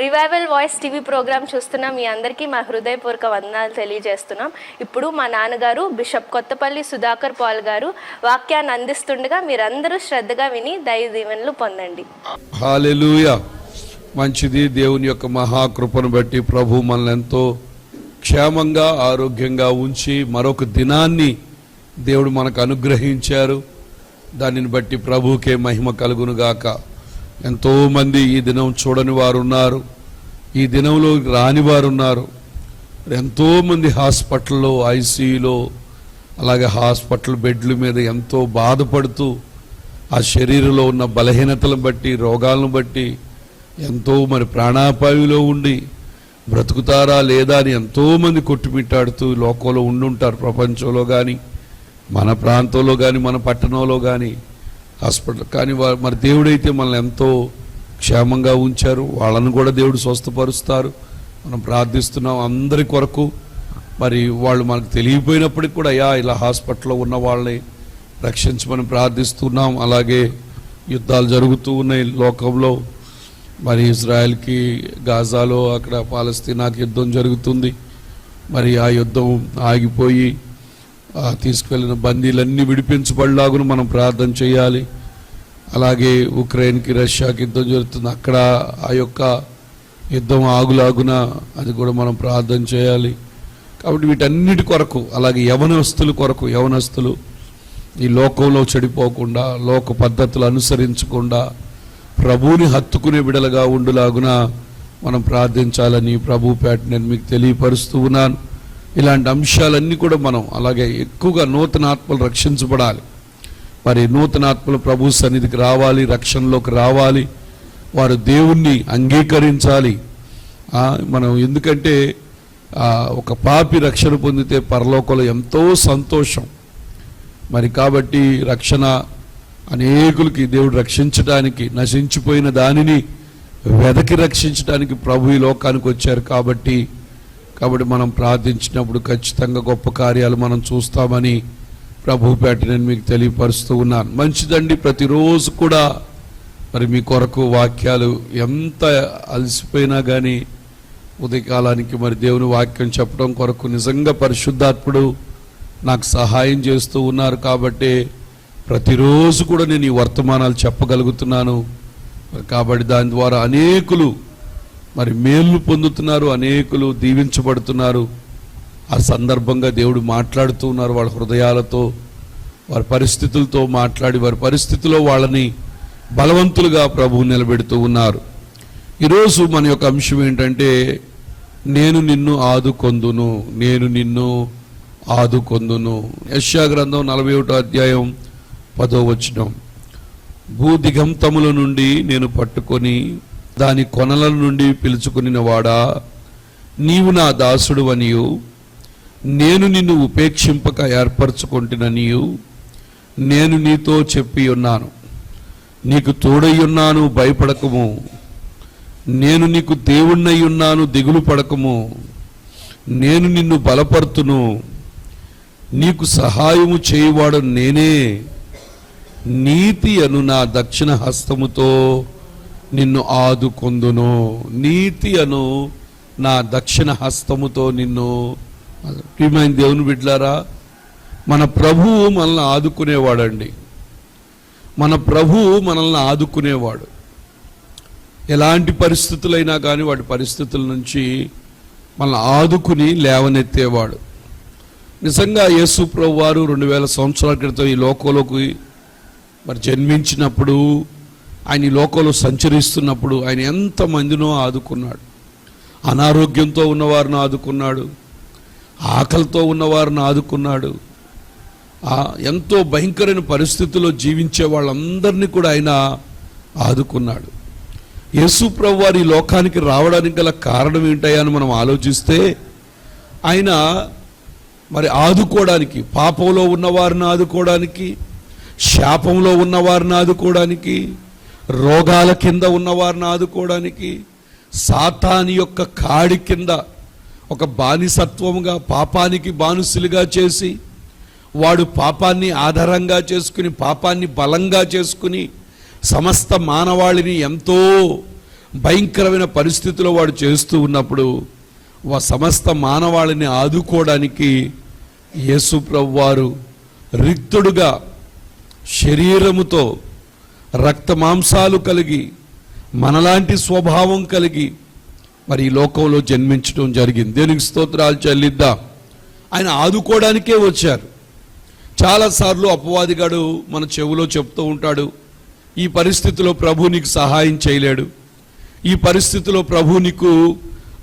Revival voice TV programme చూస్తున్న మీ అందరికీ మా హృదయపూర్వక వందనాలు తెలియజేస్తున్నాం. ఇప్పుడు మా నాన్నగారు బిషప్ కొత్తపల్లి సుధాకర్ పాల్ గారు వాక్యాన్ని అందిస్తుండగా మీరందరూ శ్రద్ధగా విని దైవ దీవెనలు పొందండి. హాలెలూయ మంచిది దేవుని యొక్క మహాకృపను బట్టి ప్రభు మనల్ని ఎంతో క్షేమంగా ఆరోగ్యంగా ఉంచి మరొక దినాన్ని దేవుడు మనకు అనుగ్రహించారు. దానిని బట్టి ప్రభుకే మహిమ కలుగును గాక ఎంతోమంది ఈ దినం చూడని వారు ఉన్నారు ఈ దినంలో రాని వారు ఉన్నారు ఎంతోమంది హాస్పిటల్లో ఐసీయూలో అలాగే హాస్పిటల్ బెడ్ల మీద ఎంతో బాధపడుతూ ఆ శరీరంలో ఉన్న బలహీనతలను బట్టి రోగాలను బట్టి ఎంతో మరి ప్రాణాపాయులో ఉండి బ్రతుకుతారా లేదా అని ఎంతోమంది కొట్టుమిట్టాడుతూ లోకంలో ఉండుంటారు. ప్రపంచంలో కానీ మన ప్రాంతంలో కానీ మన పట్టణంలో కానీ హాస్పిటల్. కానీ మరి దేవుడైతే మనల్ని ఎంతో క్షేమంగా ఉంచారు. వాళ్ళను కూడా దేవుడు స్వస్థపరుస్తారు. మనం ప్రార్థిస్తున్నాం అందరి కొరకు. మరి వాళ్ళు మనకు తెలియపోయినప్పటికి కూడా అయ్యా ఇలా హాస్పిటల్లో ఉన్న వాళ్ళని రక్షించమని ప్రార్థిస్తున్నాం. అలాగే యుద్ధాలు జరుగుతూ ఉన్నాయి లోకంలో. మరి ఇజ్రాయెల్కి గాజాలో అక్కడ పాలస్తీనాకి యుద్ధం జరుగుతుంది. మరి ఆ యుద్ధం ఆగిపోయి తీసుకువెళ్ళిన బందీలన్నీ విడిపించబడిలాగును మనం ప్రార్థన చేయాలి. అలాగే ఉక్రెయిన్కి రష్యాకి యుద్ధం జరుగుతుంది. అక్కడ ఆ యొక్క యుద్ధం ఆగులాగున అది కూడా మనం ప్రార్థన చేయాలి. కాబట్టి వీటన్నిటి కొరకు అలాగే యవనస్తుల కొరకు యవనస్తులు ఈ లోకంలో చెడిపోకుండా లోక పద్ధతులు అనుసరించకుండా ప్రభువుని హత్తుకునే బిడలుగా ఉండులాగున మనం ప్రార్థించాలని ప్రభు పేట నేను మీకు తెలియపరుస్తూ ఉన్నాను. ఇలాంటి అంశాలన్నీ కూడా మనం అలాగే ఎక్కువగా నూతన ఆత్మలు రక్షించబడాలి. మరి నూతన ఆత్మలు ప్రభు సన్నిధికి రావాలి రక్షణలోకి రావాలి వారు దేవుణ్ణి అంగీకరించాలి. మనం ఎందుకంటే ఒక పాపి రక్షణ పొందితే పరలోకంలో ఎంతో సంతోషం. మరి కాబట్టి రక్షణ అనేకులకి దేవుడు రక్షించడానికి నశించిపోయిన దానిని వెదకి రక్షించడానికి ప్రభు ఈ లోకానికి వచ్చారు కాబట్టి కాబట్టి మనం ప్రార్థించినప్పుడు ఖచ్చితంగా గొప్ప కార్యాలు మనం చూస్తామని ప్రభుపేట నేను మీకు తెలియపరుస్తూ ఉన్నాను. మంచిదండి ప్రతిరోజు కూడా మరి మీ కొరకు వాక్యాలు ఎంత అలసిపోయినా కానీ ఉదయకాలానికి మరి దేవుని వాక్యం చెప్పడం కొరకు నిజంగా పరిశుద్ధాత్ముడు నాకు సహాయం చేస్తూ ఉన్నారు కాబట్టి ప్రతిరోజు కూడా నేను ఈ వర్తమానాలు చెప్పగలుగుతున్నాను. కాబట్టి దాని ద్వారా అనేకులు మరి మేలు పొందుతున్నారు అనేకులు దీవించబడుతున్నారు. ఆ సందర్భంగా దేవుడు మాట్లాడుతూ ఉన్నారు వాళ్ళ హృదయాలతో వారి పరిస్థితులతో మాట్లాడి వారి పరిస్థితిలో వాళ్ళని బలవంతులుగా ప్రభువు నిలబెడుతూ ఉన్నారు. ఈరోజు మన యొక్క అంశం ఏంటంటే నేను నిన్ను ఆదుకొందును నేను నిన్ను ఆదుకొందును. యశ్యా గ్రంథం నలభై ఒకటో అధ్యాయం పదో వచనం. భూదిగంతముల నుండి నేను పట్టుకొని దాని కొనల నుండి పిలుచుకునినవాడా? నీవు నా దాసుడు అనియు నేను నిన్ను ఉపేక్షింపక ఏర్పరచుకుంటుననియు. నేను నీతో చెప్పి ఉన్నాను. నీకు తోడయ్యున్నాను భయపడకము. నేను నీకు దేవుణ్ణై ఉన్నాను దిగులు పడకము. నేను నిన్ను బలపరుతును. నీకు సహాయము చేయువాడు నేనే. నీతి అను నా దక్షిణ హస్తముతో నిన్ను ఆదుకొందును. నీతి అను నా దక్షిణ హస్తముతో నిన్ను ప్రియమైన దేవుని బిడ్లారా మన ప్రభువు మనల్ని ఆదుకునేవాడండి. మన ప్రభువు మనల్ని ఆదుకునేవాడు. ఎలాంటి పరిస్థితులైనా కానీ వాటి పరిస్థితుల నుంచి మనల్ని ఆదుకుని లేవనెత్తేవాడు. నిజంగా యేసు ప్రభు వారు రెండు వేల సంవత్సరాల క్రితం ఈ లోకంలోకి మరి జన్మించినప్పుడు ఆయన ఈ లోకంలో సంచరిస్తున్నప్పుడు ఆయన ఎంతమందినో ఆదుకున్నాడు. అనారోగ్యంతో ఉన్నవారిని ఆదుకున్నాడు. ఆకలితో ఉన్నవారిని ఆదుకున్నాడు. ఎంతో భయంకరమైన పరిస్థితుల్లో జీవించే వాళ్ళందరినీ కూడా ఆయన ఆదుకున్నాడు. యేసు ప్రభు వారి ఈ లోకానికి రావడానికి గల కారణం ఏంటయ్యా అని మనం ఆలోచిస్తే ఆయన మరి ఆదుకోవడానికి పాపంలో ఉన్నవారిని ఆదుకోవడానికి శాపంలో ఉన్నవారిని ఆదుకోవడానికి రోగాల కింద ఉన్నవారిని ఆదుకోవడానికి సాతాని యొక్క కాడి కింద ఒక బానిసత్వముగా పాపానికి బానిసులుగా చేసి వాడు పాపాన్ని ఆధారంగా చేసుకుని పాపాన్ని బలంగా చేసుకుని సమస్త మానవాళిని ఎంతో భయంకరమైన పరిస్థితిలో వాడు చేస్తూ ఉన్నప్పుడు వా సమస్త మానవాళిని ఆదుకోవడానికి యేసుప్రవ్వారు వారు రిక్తుడుగా శరీరముతో రక్త మాంసాలు కలిగి మనలాంటి స్వభావం కలిగి మరి ఈ లోకంలో జన్మించడం జరిగింది. దేనికి స్తోత్రాలు చెల్లిద్దాం. ఆయన ఆదుకోవడానికే వచ్చారు. చాలాసార్లు అపవాదిగాడు మన చెవులో చెప్తూ ఉంటాడు ఈ పరిస్థితిలో ప్రభు నీకు సహాయం చేయలేడు ఈ పరిస్థితిలో ప్రభు నీకు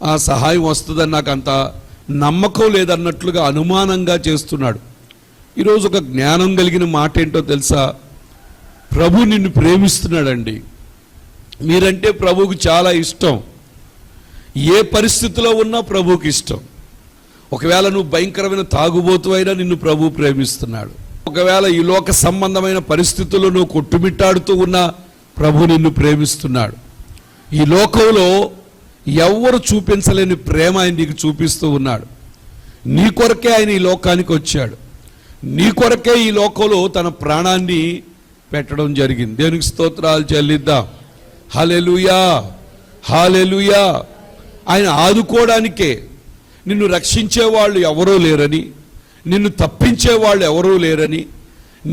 ఆ సహాయం వస్తుందని నాకు అంత నమ్మకం లేదన్నట్లుగా అనుమానంగా చేస్తున్నాడు. ఈరోజు ఒక జ్ఞానం కలిగిన మాట ఏంటో తెలుసా? ప్రభు నిన్ను ప్రేమిస్తున్నాడండి. మీరంటే ప్రభువుకు చాలా ఇష్టం. ఏ పరిస్థితిలో ఉన్నా ప్రభువుకి ఇష్టం. ఒకవేళ నువ్వు భయంకరమైన తాగుబోతువైనా నిన్ను ప్రభు ప్రేమిస్తున్నాడు. ఒకవేళ ఈ లోక సంబంధమైన పరిస్థితుల్లో నువ్వు కొట్టుమిట్టాడుతూ ఉన్నా ప్రభు నిన్ను ప్రేమిస్తున్నాడు. ఈ లోకంలో ఎవ్వరు చూపించలేని ప్రేమ ఆయన నీకు చూపిస్తూ ఉన్నాడు. నీ కొరకే ఆయన ఈ లోకానికి వచ్చాడు. నీ కొరకే ఈ లోకంలో తన ప్రాణాన్ని పెట్టడం జరిగింది. దేనికి స్తోత్రాలు చెల్లిద్దాం. హలెలుయా హాలెలుయా ఆయన ఆదుకోవడానికే నిన్ను రక్షించే వాళ్ళు ఎవరూ లేరని నిన్ను తప్పించే వాళ్ళు ఎవరూ లేరని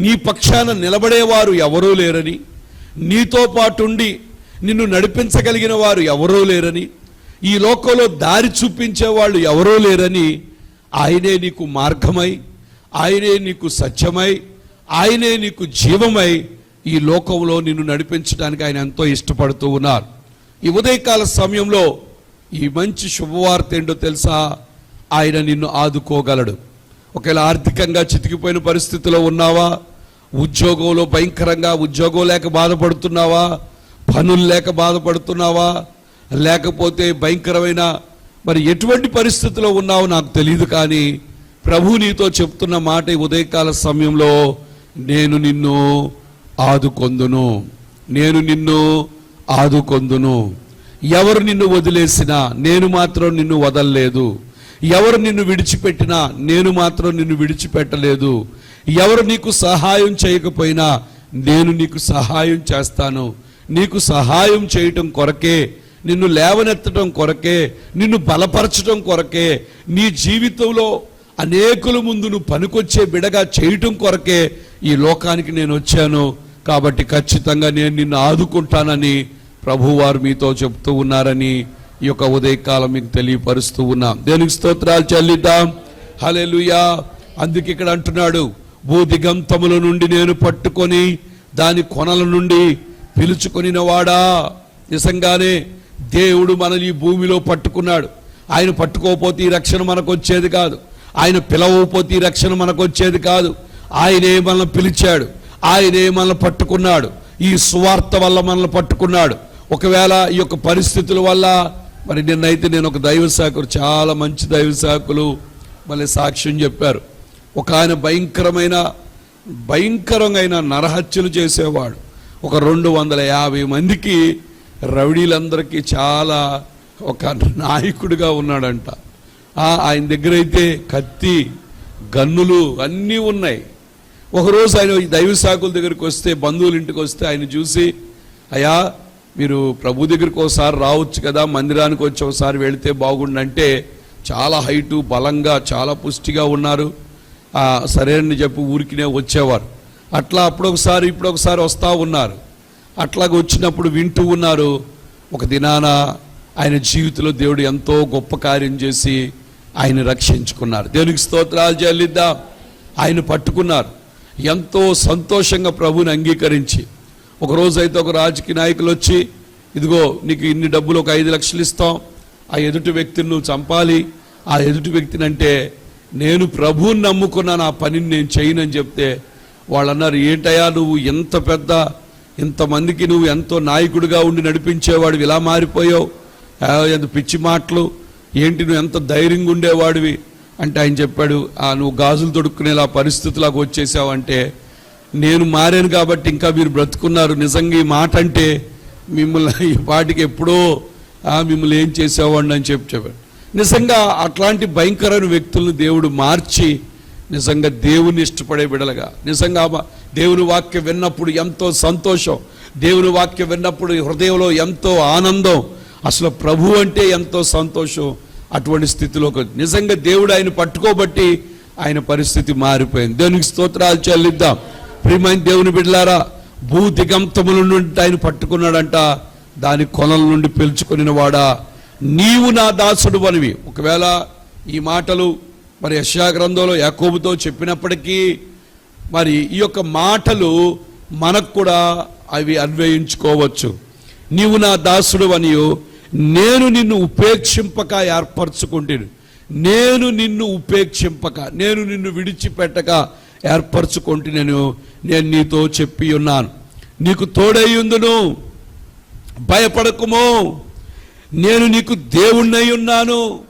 నీ పక్షాన నిలబడేవారు ఎవరూ లేరని నీతో పాటుండి నిన్ను నడిపించగలిగిన వారు ఎవరూ లేరని ఈ లోకంలో దారి చూపించే వాళ్ళు ఎవరూ లేరని ఆయనే నీకు మార్గమై ఆయనే నీకు సత్యమై ఆయనే నీకు జీవమై ఈ లోకంలో నిన్ను నడిపించడానికి ఆయన ఎంతో ఇష్టపడుతూ ఉన్నారు. ఈ ఉదయకాల సమయంలో ఈ మంచి శుభవార్త ఏంటో తెలుసా? ఆయన నిన్ను ఆదుకోగలడు. ఒకవేళ ఆర్థికంగా చితికిపోయిన పరిస్థితిలో ఉన్నావా? ఉద్యోగంలో భయంకరంగా ఉద్యోగం లేక బాధపడుతున్నావా? పనులు లేక బాధపడుతున్నావా? లేకపోతే భయంకరమైన మరి ఎటువంటి పరిస్థితిలో ఉన్నావో నాకు తెలియదు కానీ ప్రభు నీతో చెప్తున్న మాట ఈ ఉదయకాల సమయంలో నేను నిన్ను ఆదుకొందును. నేను నిన్ను ఆదుకొందును. ఎవరు నిన్ను వదిలేసినా నేను మాత్రం నిన్ను వదలలేదు. ఎవరు నిన్ను విడిచిపెట్టినా నేను మాత్రం నిన్ను విడిచిపెట్టలేదు. ఎవరు నీకు సహాయం చేయకపోయినా నేను నీకు సహాయం చేస్తాను. నీకు సహాయం చేయటం కొరకే నిన్ను లేవనెత్తడం కొరకే నిన్ను బలపరచడం కొరకే నీ జీవితంలో అనేకుల ముందు నువ్వు పనికొచ్చే బిడగా చేయటం కొరకే ఈ లోకానికి నేను వచ్చాను. కాబట్టి ఖచ్చితంగా నేను నిన్ను ఆదుకుంటానని ప్రభువారు మీతో చెప్తూ ఉన్నారని ఈ యొక్క ఉదయకాలం మీకు తెలియపరుస్తూ ఉన్నాం. దేనికి స్తోత్రాలు చెల్లిద్దాం. హలెలుయా అందుకే ఇక్కడ అంటున్నాడు భూదిగంతముల నుండి నేను పట్టుకొని దాని కొనల నుండి పిలుచుకొనిన వాడా నిజంగానే దేవుడు మనల్ని ఈ భూమిలో పట్టుకున్నాడు. ఆయన పట్టుకోకపోతే ఈ రక్షణ మనకు వచ్చేది కాదు. ఆయన పిలవకపోతే ఈ రక్షణ మనకు వచ్చేది కాదు. ఆయనే మనల్ని పిలిచాడు. ఆయనే మనల్ని పట్టుకున్నాడు. ఈ సువార్త వల్ల మనల్ని పట్టుకున్నాడు. ఒకవేళ ఈ యొక్క పరిస్థితుల వల్ల మరి నిన్నైతే నేను ఒక దైవ శాఖలు చాలా మంచి దైవ శాఖలు మళ్ళీ సాక్ష్యం చెప్పారు. ఒక ఆయన భయంకరమైన భయంకరమైన నరహత్యలు చేసేవాడు. ఒక రెండు వందల యాభై మందికి రౌడీలందరికీ చాలా ఒక నాయకుడిగా ఉన్నాడంట. ఆయన దగ్గర అయితే కత్తి గన్నులు అన్నీ ఉన్నాయి. ఒకరోజు ఆయన ఈ దైవ సాకుల దగ్గరికి వస్తే బంధువుల ఇంటికి వస్తే ఆయన చూసి అయ్యా మీరు ప్రభు దగ్గరికి ఒకసారి రావచ్చు కదా మందిరానికి వచ్చి ఒకసారి వెళితే బాగుండంటే చాలా హైటు బలంగా చాలా పుష్టిగా ఉన్నారు. సరేనని చెప్పి ఊరికినే వచ్చేవారు. అట్లా అప్పుడొకసారి ఇప్పుడొకసారి వస్తూ ఉన్నారు. అట్లాగ వచ్చినప్పుడు వింటూ ఉన్నారు. ఒక దినాన ఆయన జీవితంలో దేవుడు ఎంతో గొప్ప కార్యం చేసి ఆయన రక్షించుకున్నారు. దేవునికి స్తోత్రాలు చెల్లిద్దాం. ఆయన పట్టుకున్నారు. ఎంతో సంతోషంగా ప్రభుని అంగీకరించి. ఒక అయితే ఒక రాజకీయ నాయకులు వచ్చి ఇదిగో నీకు ఇన్ని డబ్బులు ఒక ఐదు లక్షలు ఇస్తాం. ఆ ఎదుటి వ్యక్తిని నువ్వు చంపాలి. ఆ ఎదుటి వ్యక్తిని అంటే నేను ప్రభువుని నమ్ముకున్నాను ఆ పనిని నేను చేయనని చెప్తే వాళ్ళు అన్నారు ఏంటయ్యా నువ్వు ఎంత పెద్ద ఇంతమందికి నువ్వు ఎంతో నాయకుడిగా ఉండి నడిపించేవాడు ఇలా మారిపోయావు. ఎంత పిచ్చి మాటలు ఏంటి నువ్వు ఎంత ధైర్యంగా ఉండేవాడివి? అంటే ఆయన చెప్పాడు ఆ నువ్వు గాజులు తొడుక్కునేలా పరిస్థితులకు వచ్చేసావంటే నేను మారాను కాబట్టి ఇంకా మీరు బ్రతుకున్నారు. నిజంగా ఈ మాట అంటే మిమ్మల్ని ఈ పాటికి ఎప్పుడో మిమ్మల్ని ఏం చేసేవాడిని అని చెప్పి చెప్పాడు. నిజంగా అట్లాంటి భయంకరమైన వ్యక్తులను దేవుడు మార్చి నిజంగా దేవుని ఇష్టపడే బిడలగా. నిజంగా దేవుని వాక్యం విన్నప్పుడు ఎంతో సంతోషం. దేవుని వాక్యం విన్నప్పుడు హృదయంలో ఎంతో ఆనందం. అసలు ప్రభు అంటే ఎంతో సంతోషం. అటువంటి స్థితిలోకి నిజంగా దేవుడు ఆయన పట్టుకోబట్టి ఆయన పరిస్థితి మారిపోయింది. దేవునికి స్తోత్రాలు చెల్లిద్దాం. ప్రియమైన దేవుని బిడ్డలారా భూ దిగంతముల నుండి ఆయన పట్టుకున్నాడంట. దాని కొనల నుండి పిలుచుకుని వాడా నీవు నా దాసుడు అనివి ఒకవేళ ఈ మాటలు మరి యశా గ్రంథంలో యాకోబుతో చెప్పినప్పటికీ మరి ఈ యొక్క మాటలు మనకు కూడా అవి అన్వయించుకోవచ్చు. నీవు నా దాసుడు అనియో నేను నిన్ను ఉపేక్షింపక ఏర్పరచుకుంటాను. నేను నిన్ను ఉపేక్షింపక నేను నిన్ను విడిచిపెట్టక ఏర్పరచుకుంటున్నాను నేను నీతో చెప్పి ఉన్నాను. నీకు తోడయ్యుందును భయపడకము. నేను నీకు దేవుణ్ణై ఉన్నాను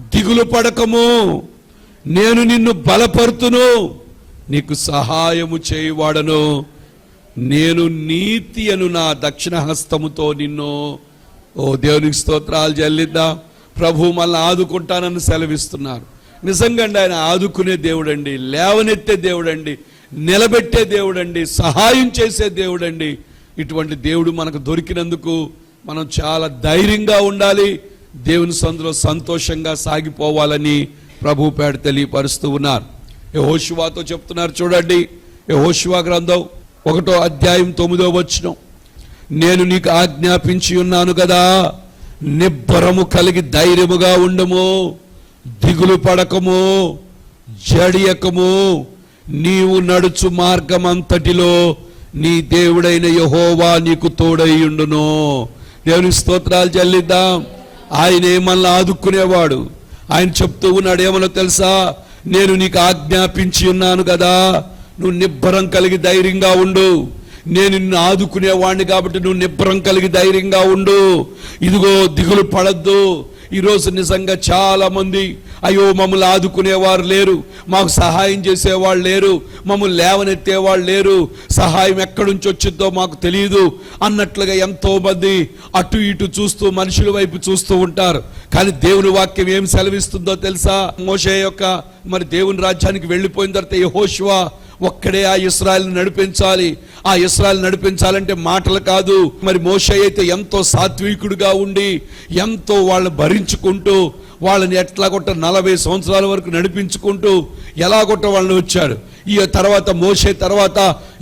దిగులు పడకము. నేను నిన్ను బలపరుతును నీకు సహాయము చేయువాడను. నేను నీతి అను నా దక్షిణ హస్తముతో నిన్ను ఓ దేవునికి స్తోత్రాలు చెల్లిద్దాం. ప్రభు మళ్ళీ ఆదుకుంటానని సెలవిస్తున్నారు. నిజంగా అండి ఆయన ఆదుకునే దేవుడండి లేవనెత్తే దేవుడండి నిలబెట్టే దేవుడండి సహాయం చేసే దేవుడండి. ఇటువంటి దేవుడు మనకు దొరికినందుకు మనం చాలా ధైర్యంగా ఉండాలి. దేవుని సందులో సంతోషంగా సాగిపోవాలని ప్రభు పేడ తెలియపరుస్తూ ఉన్నారు. యహోశివాతో చెప్తున్నారు చూడండి. యహోశివా గ్రంథం ఒకటో అధ్యాయం తొమ్మిదో వచ్చినాం నేను నీకు ఆజ్ఞాపించి ఉన్నాను కదా. నిబ్బరము కలిగి ధైర్యముగా ఉండము. దిగులు పడకము. జడియకము. నీవు నడుచు మార్గమంతటిలో నీ దేవుడైన యహోవా నీకు తోడయ్యుండును దేవుని స్తోత్రాలు చెల్లిద్దాం. ఆయనే ఏమన్నా ఆదుకునేవాడు. ఆయన చెప్తూ ఉన్నాడు ఏమన్నా తెలుసా? నేను నీకు ఆజ్ఞాపించి ఉన్నాను కదా. నువ్వు నిబ్బరం కలిగి ధైర్యంగా ఉండు. నేను నిన్ను ఆదుకునేవాడిని కాబట్టి నువ్వు నిబ్బరం కలిగి ధైర్యంగా ఉండు. ఇదిగో దిగులు పడద్దు. ఈరోజు నిజంగా చాలా మంది అయ్యో మమ్మల్ని ఆదుకునేవారు లేరు. మాకు సహాయం చేసేవాళ్ళు లేరు. మమ్మల్ని లేవనెత్తేవాళ్ళు లేరు. సహాయం ఎక్కడి నుంచి వచ్చిందో మాకు తెలియదు అన్నట్లుగా ఎంతో మంది అటు ఇటు చూస్తూ మనుషుల వైపు చూస్తూ ఉంటారు. కానీ దేవుని వాక్యం ఏం సెలవిస్తుందో తెలుసా? మోషే యొక్క మరి దేవుని రాజ్యానికి వెళ్ళిపోయిన తర్వాత యెహోషువ ఒక్కడే ఆ ఇస్రాయల్ని నడిపించాలి. ఆ ఇస్రాయల్ నడిపించాలంటే మాటలు కాదు. మరి మోషే అయితే ఎంతో సాత్వికుడుగా ఉండి ఎంతో వాళ్ళని భరించుకుంటూ వాళ్ళని ఎట్లా కొట్ట నలభై సంవత్సరాల వరకు నడిపించుకుంటూ ఎలా కొట్ట వాళ్ళని వచ్చాడు. ఈ తర్వాత మోసే తర్వాత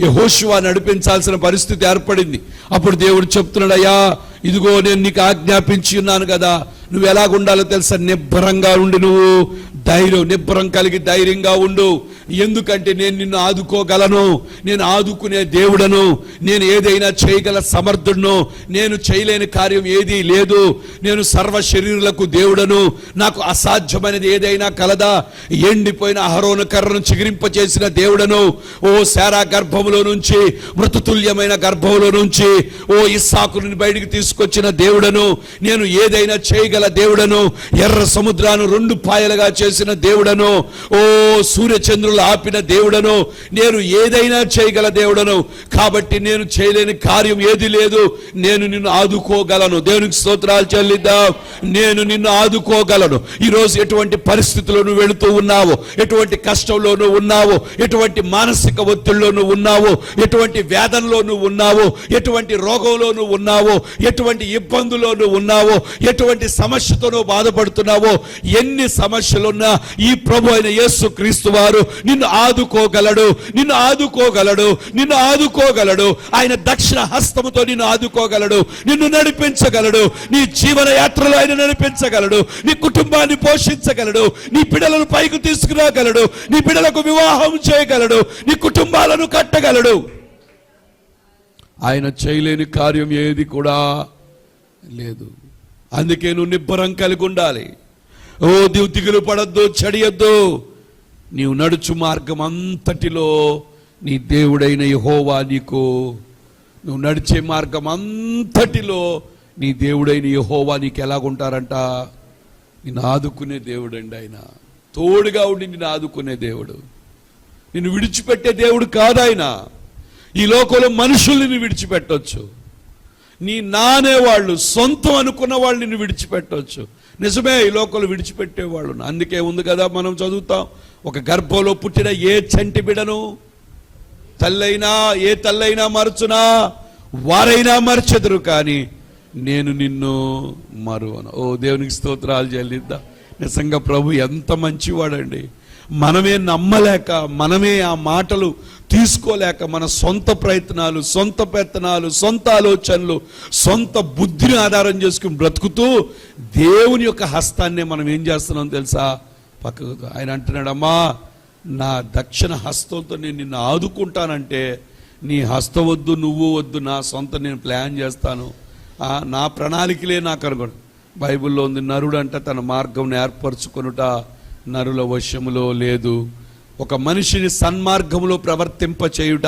హోషువా నడిపించాల్సిన పరిస్థితి ఏర్పడింది. అప్పుడు దేవుడు చెప్తున్నాడు అయ్యా ఇదిగో నేను నీకు ఆజ్ఞాపించి ఉన్నాను కదా. నువ్వు ఎలాగుండాలో తెలుసా? నిబ్బరంగా ఉండి నువ్వు. ధైర్యం నిబ్బరం కలిగి ధైర్యంగా ఉండు. ఎందుకంటే నేను నిన్ను ఆదుకోగలను. నేను ఆదుకునే దేవుడను. నేను ఏదైనా చేయగల సమర్థుడును. నేను చేయలేని కార్యం ఏదీ లేదు. నేను సర్వ శరీరులకు దేవుడను. నాకు అసాధ్యమైనది ఏదైనా కలదా? ఎండిపోయిన అహరోన కర్రను చిగిరింపచేసిన దేవుడను. ఓ శారా గర్భములో నుంచి మృతతుల్యమైన గర్భంలో నుంచి ఓ ఇస్సాకుని బయటికి తీసుకొచ్చిన దేవుడను నేను ఏదైనా చేయగల దేవుడను ఎర్ర సముద్రాన్ని రెండు పాయలుగా చేసిన దేవుడను ఓ సూర్యచంద్రులు ఆపిన దేవుడను నేను ఏదైనా చేయగల దేవుడను కాబట్టి నేను చేయలేని కార్యం ఏది లేదు నేను నిన్ను ఆదుకోగలను. దేవునికి స్తోత్రాలు చెల్లిద్దాం. నేను నిన్ను ఆదుకోగలను. ఈరోజు ఎటువంటి పరిస్థితులను వెళుతూ ఉన్నావో ఎటువంటి కష్టంలోనూ ఉన్నావో ఎటువంటి మానసిక ఒత్తిడిలోనూ ఉన్నావో ఎటువంటి వేదనలోనూ ఉన్నావో ఎటువంటి రోగంలోనూ ఉన్నావో ఎటువంటి ఎటువంటి ఇబ్బందులో నువ్వు ఎటువంటి సమస్యతో నువ్వు బాధపడుతున్నావో ఎన్ని సమస్యలున్నా ఈ ప్రభు అయిన యేసు క్రీస్తు వారు నిన్ను ఆదుకోగలడు నిన్ను ఆదుకోగలడు నిన్ను ఆదుకోగలడు. ఆయన దక్షిణ హస్తముతో నిన్ను ఆదుకోగలడు నిన్ను నడిపించగలడు నీ జీవన యాత్రలో ఆయన నడిపించగలడు నీ కుటుంబాన్ని పోషించగలడు నీ బిడలను పైకి తీసుకురాగలడు నీ బిడలకు వివాహం చేయగలడు నీ కుటుంబాలను కట్టగలడు. ఆయన చేయలేని కార్యం ఏది కూడా లేదు. అందుకే నువ్వు నిబ్బరం కలిగి ఉండాలి. ఓ నీవు దిగులు పడద్దు చెడియొద్దు. నీవు నడుచు మార్గం అంతటిలో నీ దేవుడైన యహోవా నీకు. నువ్వు నడిచే మార్గం అంతటిలో నీ దేవుడైన యహోవా నీకు ఎలాగుంటారంట? నిన్ను ఆదుకునే దేవుడండి ఆయన. తోడుగా ఉండి నిన్ను ఆదుకునే దేవుడు. నిన్ను విడిచిపెట్టే దేవుడు కాదాయన ఈ లోకంలో మనుషుల్ని విడిచిపెట్టొచ్చు. నీ నానే వాళ్ళు సొంతం అనుకున్న వాళ్ళు నిన్ను విడిచిపెట్టవచ్చు నిజమే ఈ లోకలు విడిచిపెట్టేవాళ్ళు అందుకే ఉంది కదా మనం చదువుతాం ఒక గర్భంలో పుట్టిన ఏ చంటి బిడను? తల్లైనా ఏ తల్లైనా మరచునా? వారైనా మరచెదరు కానీ నేను నిన్ను మరువను. ఓ దేవునికి స్తోత్రాలు చెల్లిద్దా. నిజంగా ప్రభు ఎంత మంచివాడండి. మనమే నమ్మలేక మనమే ఆ మాటలు తీసుకోలేక మన సొంత ప్రయత్నాలు సొంత పెత్తనాలు సొంత ఆలోచనలు సొంత బుద్ధిని ఆధారం చేసుకుని బ్రతుకుతూ దేవుని యొక్క హస్తాన్నే మనం ఏం చేస్తున్నాం తెలుసా? పక్కకు ఆయన అంటున్నాడమ్మా నా దక్షిణ హస్తంతో నేను నిన్ను ఆదుకుంటానంటే నీ హస్తం వద్దు నువ్వు వద్దు నా సొంత నేను ప్లాన్ చేస్తాను. నా ప్రణాళికలే నాకు అనుకోండి. బైబిల్లో ఉంది నరుడు అంటే తన మార్గం ఏర్పరచుకొనుట. నరుల వశములో లేదు. ఒక మనిషిని సన్మార్గంలో ప్రవర్తింప చేయుట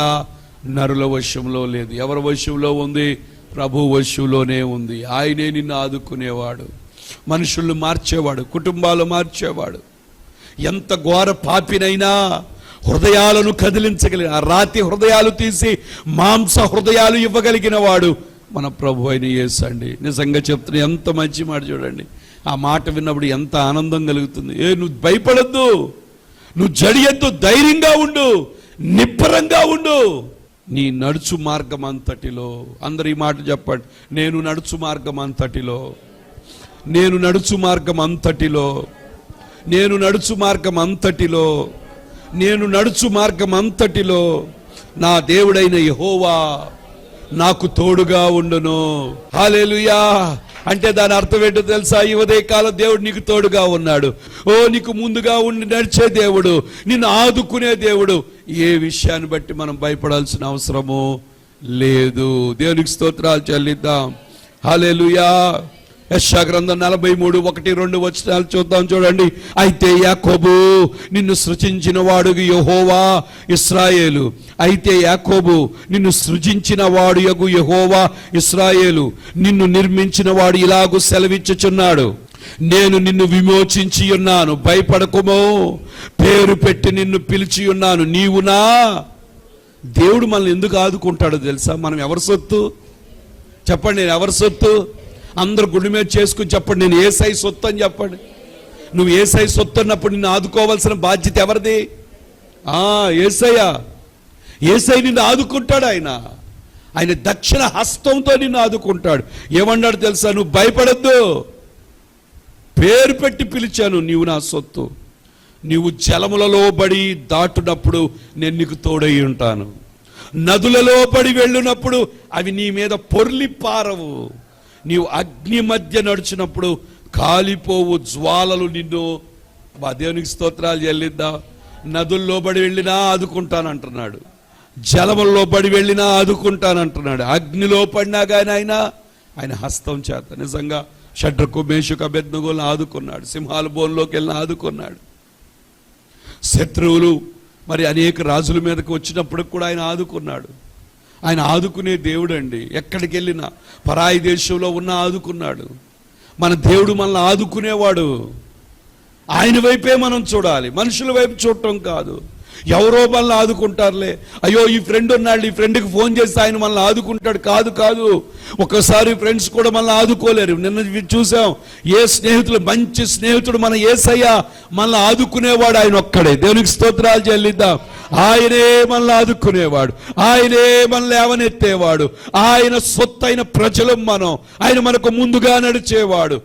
నరుల వశంలో లేదు. ఎవరి వశంలో ఉంది? ప్రభు వశువులోనే ఉంది. ఆయనే నిన్ను ఆదుకునేవాడు. మనుషుల్ని మార్చేవాడు కుటుంబాలు మార్చేవాడు. ఎంత ఘోర పాపినైనా హృదయాలను కదిలించగలిగిన ఆ రాతి హృదయాలు తీసి మాంస హృదయాలు ఇవ్వగలిగిన వాడు మన ప్రభు అయిన యేసండి. నిజంగా చెప్తున్నా ఎంత మంచి మాట చూడండి. ఆ మాట విన్నప్పుడు ఎంత ఆనందం కలుగుతుంది. ఏ నువ్వు భయపడద్దు. నువ్వు జడియద్దు ధైర్యంగా ఉండు నిబ్బరంగా ఉండు. నీ నడుచు మార్గం అంతటిలో అందరు ఈ మాట చెప్పండి. నేను నడుచు మార్గం అంతటిలో నేను నడుచు మార్గం అంతటిలో నేను నడుచు మార్గం అంతటిలో నేను నడుచు మార్గం అంతటిలో నా దేవుడైన యహోవా నాకు తోడుగా ఉండును. హాలేలుయా అంటే దాని అర్థం ఏంటో తెలుసా? ఈ ఉదయకాలం దేవుడు నీకు తోడుగా ఉన్నాడు. ఓ నీకు ముందుగా ఉండి నడిచే దేవుడు నిన్ను ఆదుకునే దేవుడు. ఏ విషయాన్ని బట్టి మనం భయపడాల్సిన అవసరము లేదు. దేవునికి స్తోత్రాలు చెల్లిద్దాం. హాలేలుయా యశా గ్రంథం నలభై మూడు ఒకటి రెండు వచనాలు చూద్దాం చూడండి. అయితే యాకోబు నిన్ను సృజించిన వాడు యహోవా ఇస్రాయేలు. అయితే యాకోబు నిన్ను సృజించిన వాడు యగు యహోవా ఇస్రాయేలు. నిన్ను నిర్మించిన వాడు ఇలాగూ సెలవిచ్చుచున్నాడు. నేను నిన్ను విమోచించి ఉన్నాను భయపడకుమో. పేరు పెట్టి నిన్ను పిలిచి ఉన్నాను నీవునా దేవుడు మనల్ని ఎందుకు ఆదుకుంటాడో తెలుసా? మనం ఎవరి సొత్తు? చెప్పండి నేను ఎవరి సొత్తు? అందరు గుడి మీద చేసుకుని చెప్పండి నేను ఏ సై సొత్తు అని చెప్పండి. నువ్వు ఏ సై సొత్తు అన్నప్పుడు నిన్ను ఆదుకోవాల్సిన బాధ్యత ఎవరిది? ఆ ఏసయ్య. ఏసై నిన్ను ఆదుకుంటాడు ఆయన. ఆయన దక్షిణ హస్తంతో నిన్ను ఆదుకుంటాడు. ఏమన్నాడు తెలుసా? నువ్వు భయపడద్దు. పేరు పెట్టి పిలిచాను నీవు నా సొత్తు. నీవు జలములలో బడి దాటునప్పుడు నేను నీకు తోడై ఉంటాను. నదులలో పడి వెళ్ళినప్పుడు అవి నీ మీద పొర్లి పారవు. నీవు అగ్ని మధ్య నడిచినప్పుడు కాలిపోవు జ్వాలలు నిన్ను. మా దేవునికి స్తోత్రాలు చెల్లిద్దా. నదుల్లో పడి వెళ్ళినా ఆదుకుంటానంటున్నాడు. జలముల్లో పడి వెళ్ళినా ఆదుకుంటానంటున్నాడు. అగ్నిలో పడినా కానీ ఆయన ఆయన హస్తం చేత. నిజంగా షడ్రకు మేషుక బెద్నగోలను ఆదుకున్నాడు. సింహాల బోన్లోకి వెళ్ళిన ఆదుకున్నాడు. శత్రువులు మరి అనేక రాజుల మీదకి వచ్చినప్పుడు కూడా ఆయన ఆదుకున్నాడు. ఆయన ఆదుకునే దేవుడు అండి ఎక్కడికి వెళ్ళినా పరాయి దేశంలో ఉన్న ఆదుకున్నాడు. మన దేవుడు మనల్ని ఆదుకునేవాడు. ఆయన వైపే మనం చూడాలి. మనుషుల వైపు చూడటం కాదు. ఎవరో మనల్ని ఆదుకుంటారులే. అయ్యో ఈ ఫ్రెండ్ ఉన్నాడు ఈ ఫ్రెండ్కి ఫోన్ చేస్తే ఆయన మనల్ని ఆదుకుంటాడు. కాదు కాదు. ఒకసారి ఫ్రెండ్స్ కూడా మనల్ని ఆదుకోలేరు. నిన్న చూసాం. ఏ స్నేహితులు మంచి స్నేహితుడు మన ఏసయ్య మనల్ని ఆదుకునేవాడు ఆయన ఒక్కడే. దేవునికి స్తోత్రాలు చెల్లిద్దాం. ఆయనే మనల్ని ఆదుకునేవాడు. ఆయనే మనల్ని లేవనెత్తేవాడు ఆయన సొత్తైన ప్రజలం మనం. ఆయన మనకు ముందుగా నడిచేవాడు.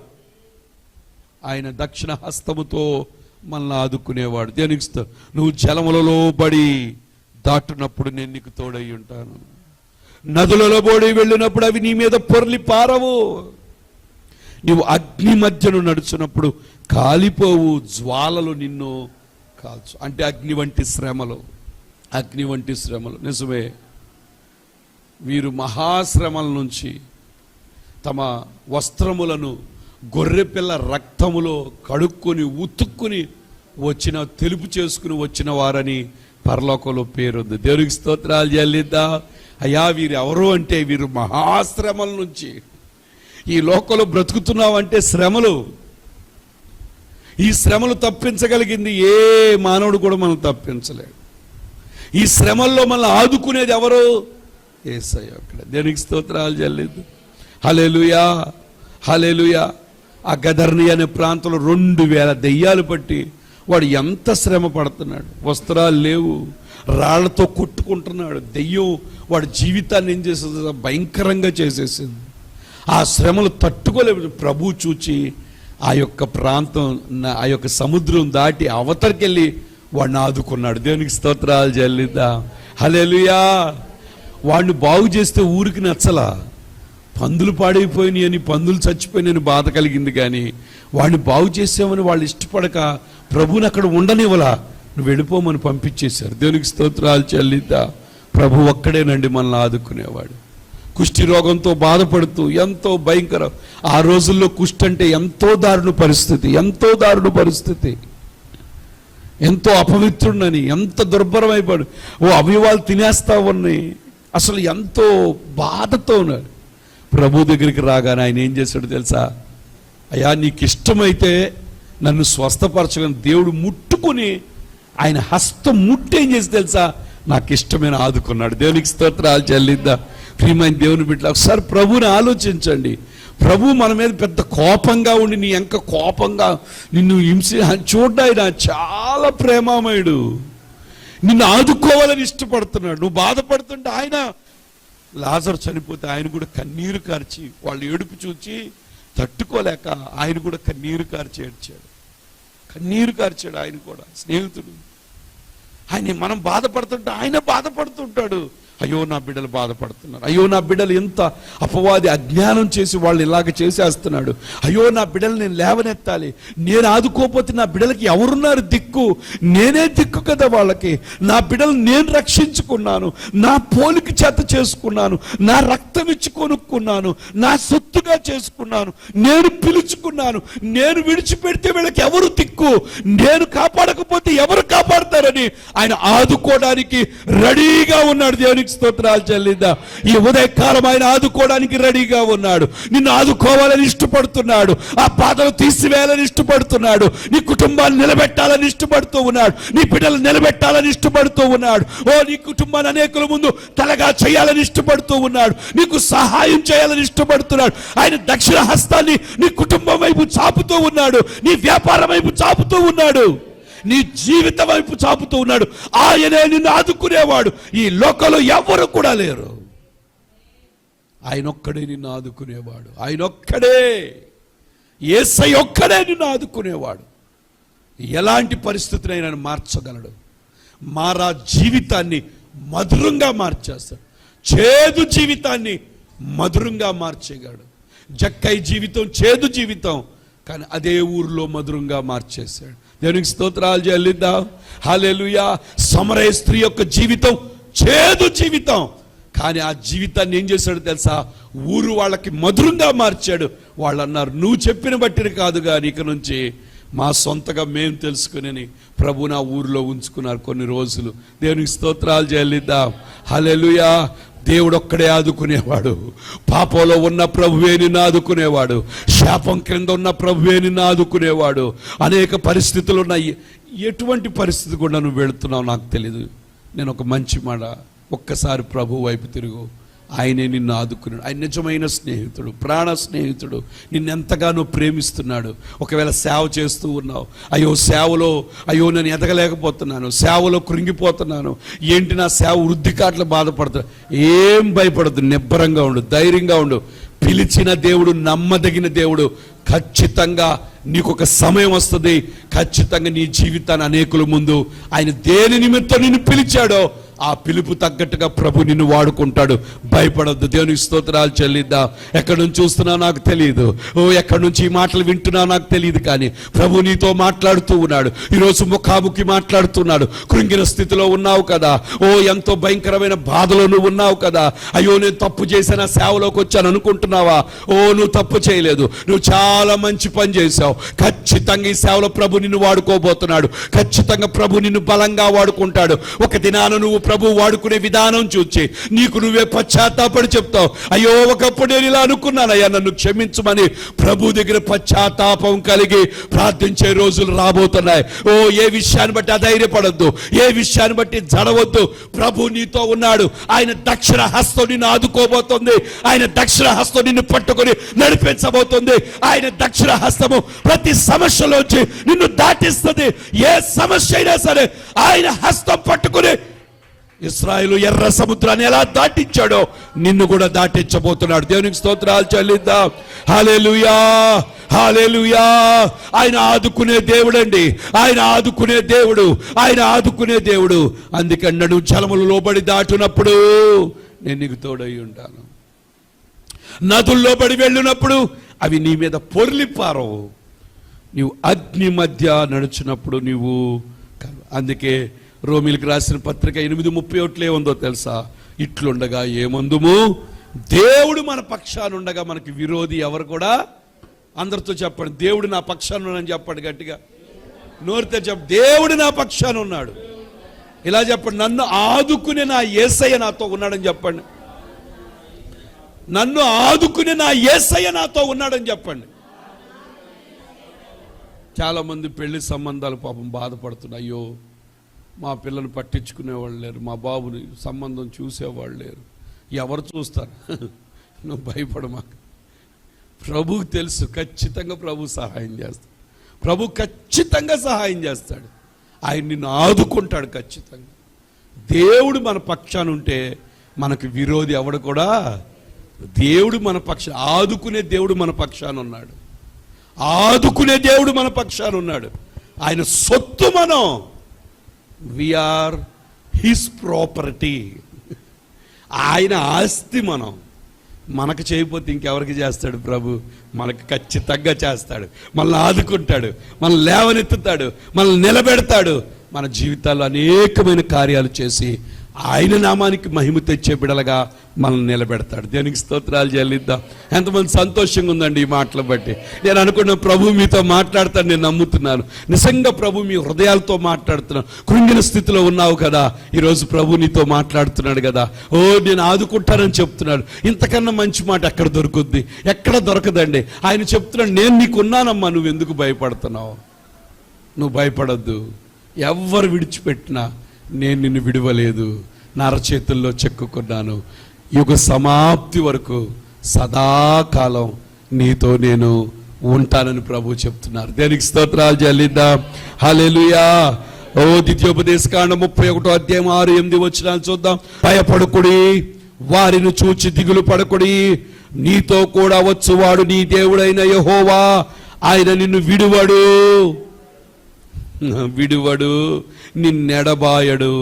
ఆయన దక్షిణ హస్తముతో మనల్ని ఆదుకునేవాడు. దేనికి నువ్వు జలములలో పడి దాటునప్పుడు నేను నీకు తోడై ఉంటాను. నదులలో బోడి వెళ్ళినప్పుడు అవి నీ మీద పొర్లి పారవు. నువ్వు అగ్ని మధ్యను నడుచున్నప్పుడు కాలిపోవు. జ్వాలలు నిన్ను కాల్చు. అంటే అగ్ని వంటి శ్రమలు. అగ్ని వంటి శ్రమలు. నిజమే. వీరు మహాశ్రమల నుంచి తమ వస్త్రములను గొర్రెపిల్ల రక్తములో కడుక్కొని ఉతుక్కుని వచ్చిన తెలుపు చేసుకుని వచ్చిన వారని పరలోకంలో పేరుంది. దేవునికి స్తోత్రాలు చెల్లిద్దా. అయ్యా వీరు ఎవరు అంటే వీరు మహాశ్రమల నుంచి. ఈ లోకంలో బ్రతుకుతున్నావంటే శ్రమలు. ఈ శ్రమలు తప్పించగలిగింది ఏ మానవుడు కూడా మనం తప్పించలేడు. ఈ శ్రమల్లో మనల్ని ఆదుకునేది ఎవరు? ఏసయ్య అక్కడ. దేనికి స్తోత్రాలు చెల్లేదు హలేలుయా హలేలుయా ఆ గదర్ని అనే ప్రాంతంలో రెండు వేల దెయ్యాలు పట్టి వాడు ఎంత శ్రమ పడుతున్నాడు. వస్త్రాలు లేవు. రాళ్ళతో కొట్టుకుంటున్నాడు. దెయ్యం వాడి జీవితాన్ని ఏం చేసేది? భయంకరంగా చేసేసింది. ఆ శ్రమలు తట్టుకోలేదు ప్రభు చూచి ఆ యొక్క ప్రాంతం ఆ యొక్క సముద్రం దాటి అవతరికెళ్ళి వాడిని ఆదుకున్నాడు. దేవునికి స్తోత్రాలు చెల్లిద్దా. హల్లెలూయా! వాడిని బాగు చేస్తే ఊరికి నచ్చలా. పందులు పాడైపోయినాయి అని పందులు చచ్చిపోయినని బాధ కలిగింది కానీ వాడిని బాగు చేసామని వాళ్ళు ఇష్టపడక ప్రభుని అక్కడ ఉండనివ్వలా. నువ్వు వెళ్ళిపోమని పంపించేశారు. దేవునికి స్తోత్రాలు చెల్లిద్దా. ప్రభు ఒక్కడేనండి మనల్ని ఆదుకునేవాడు. కుష్టి రోగంతో బాధపడుతూ ఎంతో భయంకరం ఆ రోజుల్లో కుష్టి అంటే ఎంతో దారుణ పరిస్థితి ఎంతో దారుణ పరిస్థితి. ఎంతో అపవిత్రుడని ఎంత దుర్భరమైపోయాడు. ఓ అవయవాలు తినేస్తా ఉన్నాయి. అసలు ఎంతో బాధతో ఉన్నాడు ప్రభు దగ్గరికి రాగానే ఆయన ఏం చేశాడు తెలుసా? అయ్యా నీకు ఇష్టమైతే నన్ను స్వస్థపరచగలను. దేవుడు ముట్టుకుని ఆయన హస్తం ముట్టేం చేసి తెలుసా? నాకు ఇష్టమైన ఆదుకున్నాడు. దేవునికి స్తోత్రాలు చెల్లిద్దా. ప్రియమైన దేవుని బిడ్డలు ఒకసారి ప్రభుని ఆలోచించండి. ప్రభు మన మీద పెద్ద కోపంగా ఉండి నీ ఎంక కోపంగా నిన్ను హింస చూడ్డా ఆయన చాలా ప్రేమామయుడు. నిన్ను ఆదుకోవాలని ఇష్టపడుతున్నాడు. నువ్వు బాధపడుతుంటే ఆయన లాజర్ చనిపోతే ఆయన కూడా కన్నీరు కార్చి వాళ్ళు ఏడుపు చూచి తట్టుకోలేక ఆయన కూడా కన్నీరు కార్చి ఏడ్చాడు. కన్నీరు కార్చాడు ఆయన కూడా స్నేహితుడు. ఆయన మనం బాధపడుతుంటే ఆయన బాధపడుతుంటాడు. అయ్యో నా బిడ్డలు బాధపడుతున్నారు. అయ్యో నా బిడ్డలు ఎంత అపవాది అజ్ఞానం చేసి వాళ్ళు ఇలాగ చేసేస్తున్నాడు. అయ్యో నా బిడ్డలు నేను లేవనెత్తాలి. నేను ఆదుకోపోతే నా బిడ్డలకి ఎవరున్నారు దిక్కు? నేనే దిక్కు కదా వాళ్ళకి. నా బిడ్డలు నేను రక్షించుకున్నాను. నా పోలిక చేత చేసుకున్నాను. నా రక్తం ఇచ్చి కొనుక్కున్నాను. నా సొత్తుగా చేసుకున్నాను. నేను పిలుచుకున్నాను. నేను విడిచిపెడితే వీళ్ళకి ఎవరు దిక్కు? నేను కాపాడకపోతే ఎవరు కాపాడతారని ఆయన ఆదుకోవడానికి రెడీగా ఉన్నాడు దేవునికి స్తోత్రాలు చెల్లిద్దాం. ఈ ఉదయకాలం ఆయన ఆదుకోవడానికి రెడీగా ఉన్నాడు. నిన్ను ఆదుకోవాలని ఇష్టపడుతున్నాడు. ఆ బాధలు తీసివేయాలని ఇష్టపడుతున్నాడు. నీ కుటుంబాన్ని నిలబెట్టాలని ఇష్టపడుతూ ఉన్నాడు. నీ బిడ్డలు నిలబెట్టాలని ఇష్టపడుతూ ఉన్నాడు. ఓ నీ కుటుంబాన్ని అనేకుల ముందు తలగా చేయాలని ఇష్టపడుతూ ఉన్నాడు. నీకు సహాయం చేయాలని ఇష్టపడుతున్నాడు. ఆయన దక్షిణ హస్తాన్ని నీ కుటుంబం వైపు చాపుతూ ఉన్నాడు. నీ వ్యాపారం వైపు చాపుతూ ఉన్నాడు. నీ జీవితం వైపు చాపుతూ ఉన్నాడు. ఆయనే నిన్ను ఆదుకునేవాడు. ఈ లోకంలో ఎవరు కూడా లేరు. ఆయన ఒక్కడే నిన్ను ఆదుకునేవాడు. ఆయన ఒక్కడే ఏసై ఒక్కడే నిన్ను ఆదుకునేవాడు. ఎలాంటి పరిస్థితిని ఆయన మార్చగలడు. మారా జీవితాన్ని మధురంగా మార్చేస్తాడు. చేదు జీవితాన్ని మధురంగా మార్చేగాడు జక్కై జీవితం చేదు జీవితం కానీ అదే ఊరిలో మధురంగా మార్చేశాడు. దేవునికి స్తోత్రాలు చెల్లిద్దాం? హాలేలుయా సమరయ స్త్రీ యొక్క జీవితం చేదు జీవితం. కానీ ఆ జీవితాన్ని ఏం చేశాడు తెలుసా? ఊరు వాళ్ళకి మధురంగా మార్చాడు. వాళ్ళు అన్నారు నువ్వు చెప్పిన బట్టిని కాదు కానీ ఇక నుంచి మా సొంతగా మేము తెలుసుకుని ప్రభు నా ఊరిలో ఉంచుకున్నారు కొన్ని రోజులు. దేవునికి స్తోత్రాలు చెల్లిద్దాం. హలెలుయా దేవుడు ఒక్కడే ఆదుకునేవాడు. పాపంలో ఉన్న ప్రభువే నిన్ను ఆదుకునేవాడు. శాపం క్రింద ఉన్న ప్రభువే నిన్ను ఆదుకునేవాడు. అనేక పరిస్థితులు ఉన్నాయి. ఎటువంటి పరిస్థితి కూడా నువ్వు వెళుతున్నావు నాకు తెలియదు నేను ఒక మంచి మాట ఒక్కసారి ప్రభు వైపు తిరుగు. ఆయనే నిన్ను ఆదుకున్నాడు. ఆయన నిజమైన స్నేహితుడు ప్రాణ స్నేహితుడు. నిన్ను ఎంతగానో ప్రేమిస్తున్నాడు. ఒకవేళ సేవ చేస్తూ ఉన్నావు అయ్యో సేవలో అయ్యో నేను ఎదగలేకపోతున్నాను సేవలో కృంగిపోతున్నాను ఏంటి నా సేవ వృద్ధి కాట్ల బాధపడుతున్నా ఏం భయపడదు నిబ్బరంగా ఉండు ధైర్యంగా ఉండు. పిలిచిన దేవుడు నమ్మదగిన దేవుడు ఖచ్చితంగా నీకు ఒక సమయం వస్తుంది. ఖచ్చితంగా నీ జీవితాన్ని అనేకుల ముందు ఆయన దేని నిమిత్తం నిన్ను పిలిచాడో ఆ పిలుపు తగ్గట్టుగా ప్రభు నిన్ను వాడుకుంటాడు. భయపడద్దు. దేవునికి స్తోత్రాలు చెల్లిద్దా. ఎక్కడి నుంచి చూస్తున్నా నాకు తెలియదు ఓ ఎక్కడి నుంచి ఈ మాటలు వింటున్నా నాకు తెలియదు కానీ ప్రభు నీతో మాట్లాడుతూ ఉన్నాడు. ఈరోజు ముఖాముఖి మాట్లాడుతున్నాడు. కృంగిన స్థితిలో ఉన్నావు కదా. ఓ ఎంతో భయంకరమైన బాధలో నువ్వు ఉన్నావు కదా. అయ్యో నేను తప్పు చేసిన సేవలోకి వచ్చాను అనుకుంటున్నావా? ఓ నువ్వు తప్పు చేయలేదు. నువ్వు చాలా మంచి పని చేశావు. ఖచ్చితంగా ఈ సేవలో ప్రభు నిన్ను వాడుకోబోతున్నాడు. ఖచ్చితంగా ప్రభు నిన్ను బలంగా వాడుకుంటాడు. ఒక దినాన నువ్వు ప్రభు వాడుకునే విధానం చూచి నీకు నువ్వే పశ్చాత్తాపడి చెప్తావు. అయ్యో ఒకప్పుడు నేను ఇలా అనుకున్నానయ్యా నన్ను క్షమించమని. ప్రభు దగ్గర పశ్చాత్తాపం కలిగి ప్రార్థించే రోజులు రాబోతున్నాయి. ఓ ఏ విషయాన్ని బట్టి అధైర్యపడద్దు ఏ విషయాన్ని బట్టి జడవద్దు. ప్రభు నీతో ఉన్నాడు. ఆయన దక్షిణ హస్తం నిన్ను ఆదుకోబోతుంది. ఆయన దక్షిణ హస్తం నిన్ను పట్టుకొని నడిపించబోతుంది. ఆయన దక్షిణ హస్తము ప్రతి సమస్యలోంచి నిన్ను దాటిస్తుంది. ఏ సమస్య అయినా సరే ఆయన హస్తం పట్టుకుని ఇస్రాయలు ఎర్ర సముద్రాన్ని ఎలా దాటించాడో నిన్ను కూడా దాటించబోతున్నాడు. దేవునికి స్తోత్రాలు చెల్లిద్దాం. హాలేలుయా హాలేలుయా ఆయన ఆదుకునే దేవుడండి. ఆయన ఆదుకునే దేవుడు. ఆయన ఆదుకునే దేవుడు. అందుకన్నాడు జలములు లోబడి దాటునప్పుడు నేను నీకు తోడై ఉంటాను. నదుల్లో పడి వెళ్ళినప్పుడు అవి నీ మీద పొర్లిపారవు. నీవు అగ్ని మధ్య నడిచినప్పుడు నీవు అందుకే రోమిలకు రాసిన పత్రిక ఎనిమిది ముప్పై ఒకటిలో ఉందో తెలుసా? ఇట్లుండగా ఏమందుము? దేవుడు మన పక్షానుండగా మనకి విరోధి ఎవరు కూడా? అందరితో చెప్పండి దేవుడు నా పక్షానున్నాడని చెప్పండి గట్టిగా. నోరితే చెప్ప దేవుడు నా పక్షాన ఉన్నాడు ఇలా చెప్పండి నన్ను ఆదుకునే నా ఏసయ్య నాతో ఉన్నాడని చెప్పండి. నన్ను ఆదుకునే నా ఏసయ్య నాతో ఉన్నాడని చెప్పండి. చాలామంది పెళ్ళి సంబంధాలు పాపం బాధపడుతున్నాయో అయ్యో. మా పిల్లని పట్టించుకునేవాళ్ళు లేరు మా బాబుని సంబంధం చూసేవాళ్ళు లేరు. ఎవరు చూస్తారు? నువ్వు భయపడ మాకు తెలుసు ఖచ్చితంగా ప్రభు సహాయం చేస్తాడు. ప్రభు ఖచ్చితంగా సహాయం చేస్తాడు. ఆయన నిన్ను ఆదుకుంటాడు ఖచ్చితంగా. దేవుడు మన పక్షాన ఉంటే మనకు విరోధి ఎవడు కూడా? దేవుడు మన పక్ష ఆదుకునే దేవుడు మన పక్షాన ఉన్నాడు. ఆదుకునే దేవుడు మన పక్షాన ఉన్నాడు. ఆయన సొత్తు మనం. వీఆర్ హిస్ ప్రాపర్టీ ఆయన ఆస్తి మనం. మనకు చేయకపోతే ఇంకెవరికి చేస్తాడు ప్రభు? మనకు ఖచ్చితంగా చేస్తాడు. మనల్ని ఆదుకుంటాడు. మనల్ని లేవనెత్తుతాడు. మనల్ని నిలబెడతాడు. మన జీవితాల్లో అనేకమైన కార్యాలు చేసి ఆయన నామానికి మహిమ తెచ్చే బిడలుగా మనల్ని నిలబెడతాడు. దేనికి స్తోత్రాలు చెల్లిద్దాం? ఎంతమంది సంతోషంగా ఉందండి ఈ మాటలు బట్టి. నేను అనుకున్న ప్రభు మీతో మాట్లాడతాను నేను నమ్ముతున్నాను. నిజంగా ప్రభు మీ హృదయాలతో మాట్లాడుతున్నాను. కృంగిన స్థితిలో ఉన్నావు కదా ఈరోజు ప్రభు నీతో మాట్లాడుతున్నాడు కదా. ఓ నేను ఆదుకుంటానని చెప్తున్నాడు. ఇంతకన్నా మంచి మాట ఎక్కడ దొరుకుద్ది? ఎక్కడ దొరకదండి? ఆయన చెప్తున్నాడు నేను నీకున్నానమ్మా నువ్వు ఎందుకు భయపడుతున్నావు? నువ్వు భయపడద్దు. ఎవ్వరు విడిచిపెట్టినా నేను నిన్ను విడవలేదు. నా అరచేతుల్లో చెక్కుకున్నాను యుగ సమాప్తి వరకు సదాకాలం నీతో నేను ఉంటానని ప్రభు చెప్తున్నారు. దేనికి స్తోత్రాలు చెల్లిద్దాం? హలెలుయా ఓ ద్వితీయోపదేశ కాండ ముప్పై ఒకటో అధ్యాయం ఆరు ఎనిమిది వచ్చిన చూద్దాం. భయపడుకుడి వారిని చూచి దిగులు పడకుడి. నీతో కూడా వచ్చువాడు నీ దేవుడైన యహోవా. ఆయన నిన్ను విడువడు. విడువడు నిన్నెడబాయడు.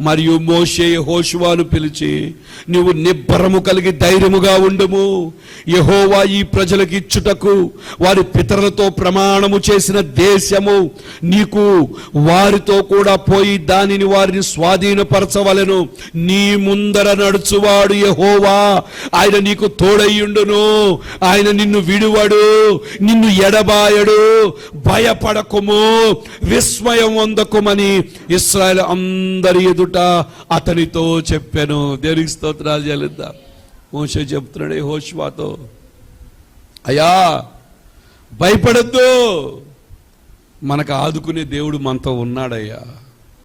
మరియు మోషే యహోషువాను పిలిచి నీవు నిబ్బరము కలిగి ధైర్యముగా ఉండుము. యహోవా ఈ ప్రజలకు ఇచ్చుటకు వారి పితరులతో ప్రమాణము చేసిన దేశము నీకు వారితో కూడా పోయి దానిని వారిని స్వాధీనపరచవలెను. నీ ముందర నడుచువాడు యహోవా. ఆయన నీకు తోడయ్యుండును. ఆయన నిన్ను విడువడు. నిన్ను ఎడబాయడు. భయపడకుము. విస్మయం వందకుమని ఇస్రాయల్ అందరి ఎదుట అతనితో చెప్పాను. దేనికి స్తోత్రాలు చెల్లిద్దాం? మోసే చెప్తున్నాడు హోష్వాతో. అయ్యా భయపడద్దు. మనకు ఆదుకునే దేవుడు మనతో ఉన్నాడయ్యా.